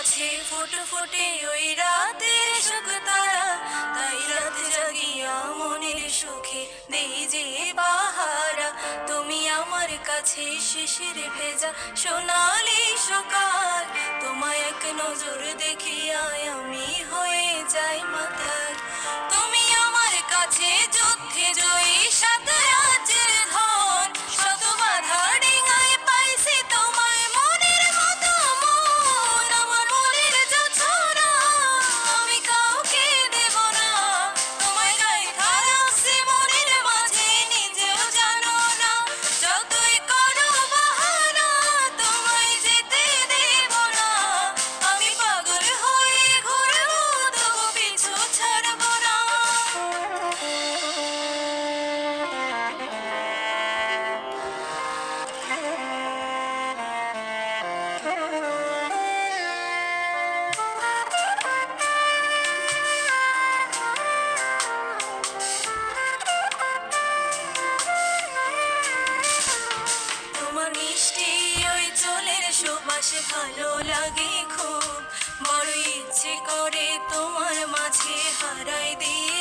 আছে ফুটো ফুটে ওই রাতে সুখ তারা। তাই রাত জাগিয়া মনের সুখে দেই যে বাহারা। তুমি আমার কাছে শিশির ভেজা, সোনালি সকাল তোমায় এক নজর দেখি আকাশ ভালো লাগে খুব। বড় ইচ্ছে করে তোমার মাঝে হারাই দিয়ে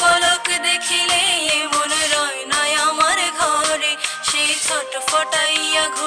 পলক দেখিলে মনে রয় নয় আমার ঘরে। সেই ছোট ফটাইয়া ঘুরে